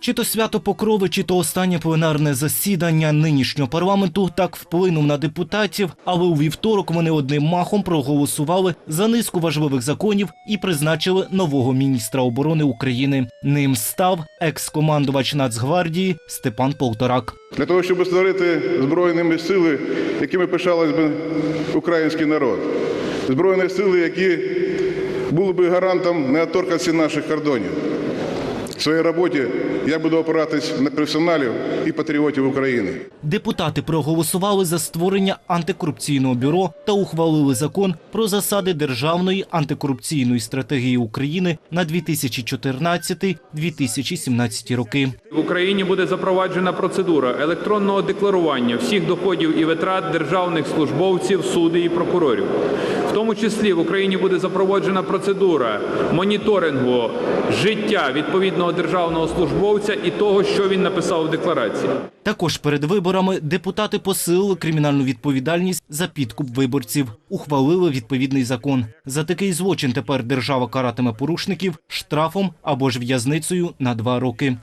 Чи то свято Покрови, чи то останнє пленарне засідання нинішнього парламенту так вплинув на депутатів, але у вівторок вони одним махом проголосували за низку важливих законів і призначили нового міністра оборони України. Ним став екс-командувач Нацгвардії Степан Полторак. для того, щоб створити збройні сили, якими пишалась би український народ, збройні сили, які були б гарантом неоторканості наших кордонів. В своїй роботі я буду опиратись на професіоналів і патріотів України. Депутати проголосували за створення антикорупційного бюро та ухвалили закон про засади державної антикорупційної стратегії України на 2014-2017 роки. В Україні буде запроваджена процедура електронного декларування всіх доходів і витрат державних службовців, судді і прокурорів. В тому числі в Україні буде запроваджена процедура моніторингу життя відповідного державного службовця і того, що він написав в декларації. Також перед виборами депутати посилили кримінальну відповідальність за підкуп виборців, ухвалили відповідний закон. За такий злочин тепер держава каратиме порушників штрафом або ж в'язницею на два роки.